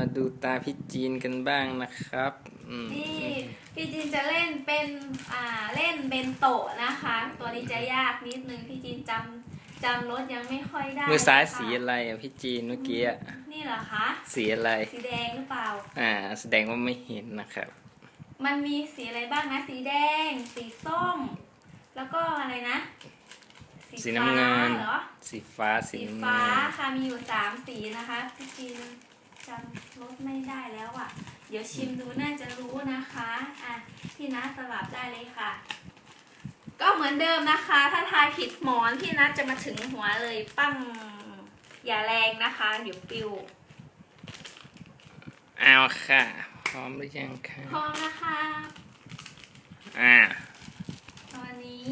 มาดูตาพี่จีนกันบ้างนะครับอืมนี่พี่จินจะเล่นเป็นอ่าเล่นเบนโตะนะคะ ตัวนี้จะยากนิดนึงพี่จินจำจำรถยังไม่ค่อยได้มือซ้ายนะคะสีอะไรอะพี่จีนเมื่อกี้อะนี่เหรอคะ สีอะไร สีแดงหรือเปล่า อ่า แสดงว่าไม่เห็นนะครับ มันมีสีอะไรบ้างนะ สีแดง สีส้ม แล้วก็อะไรนะสีน้ำเงิน ฟ้าเหรอ สีฟ้าสีสีน้ำฟ้าเงินค่ะมีอยู่สามสีนะคะพี่จีน จำรสไม่ได้แล้วอะ เดี๋ยวชิมดูน่าจะรู้นะคะ อะ พี่นัทสลับได้เลยค่ะ ก็เหมือนเดิมนะคะ ถ้าทายผิดหมอนพี่นัทจะมาถึงหัวเลยปั้งอย่าแรงนะคะเดี๋ยวปิวเอาค่ะ พร้อมหรือยังคะพร้อมนะคะอ่าตอนนี้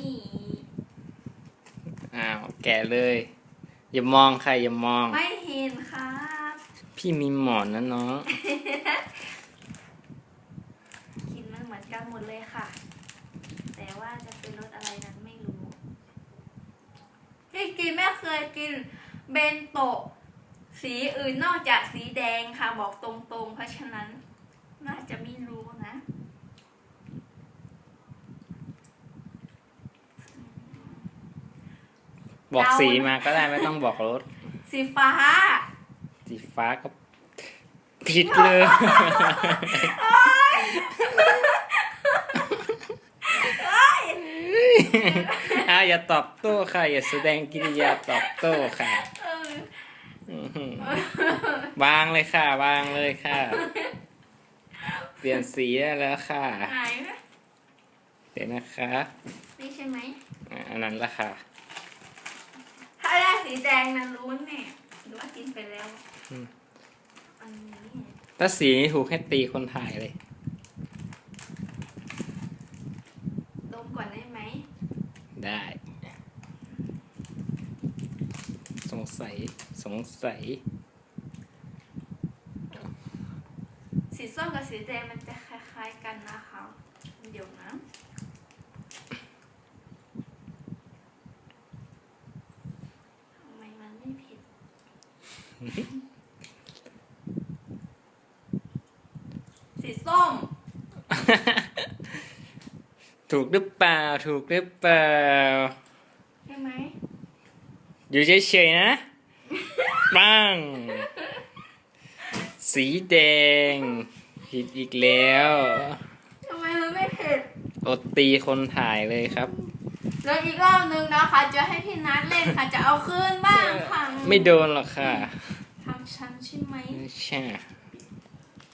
อ้าวแกะเลย อย่ามองค่ะอย่ามอง ไม่เห็นครับ พี่มีหมอนนะน้อง กินมันเหมือนกันหมดเลยค่ะ แต่ว่าจะเป็นรสอะไรนั้นไม่รู้พี่กินไม่เคยกินเบนโตะสีอื่นนอกจากสีแดงค่ะบอกตรงๆ เพราะฉะนั้นน่าจะไม่รู้นะบอกเอาสีมาก็ได้ไม่ต้องบอกรถ สีฟ้า สีฟ้าก็ผิดเลยอ้าวอย่าตอบโต้ค่ะ อย่าแสดงกิริยาตอบโต้ค่ะเอออื้อหือวางเลยค่ะ วางเลยค่ะ เปลี่ยนสีได้แล้วค่ะไหนนะเดี๋ยวนะคะนี่ใช่ไหมอะอันนั้นละค่ะ ถ้าได้สีแดงนั้นรู้แน่หรือว่ากินไปแล้วอืมอันนี้ ถ้าสีนี้ถูกให้ตีคนถ่ายเลยดมก่อนได้ไหม ได้ สงสัย สงสัย สีส้มกับสีแดงมันจะคล้ายๆกันนะคะ เดี๋ยวนะทำไมมันไม่ผิด สีส้ม ถูกหรือเปล่า ถูกหรือเปล่าใช่ไหมอยู่เฉยๆนะ ปัง สีแดง ผิดอีกแล้ว ทำไมมันไม่เผ็ดอดตีคนถ่ายเลยครับ แล้วอีกรอบนึงนะคะ จะให้พี่นัทเล่นค่ะ จะเอาคืนบ้างค่ะไม่โดนหรอกค่ะทำฉันใช่ไหม ไม่ใช่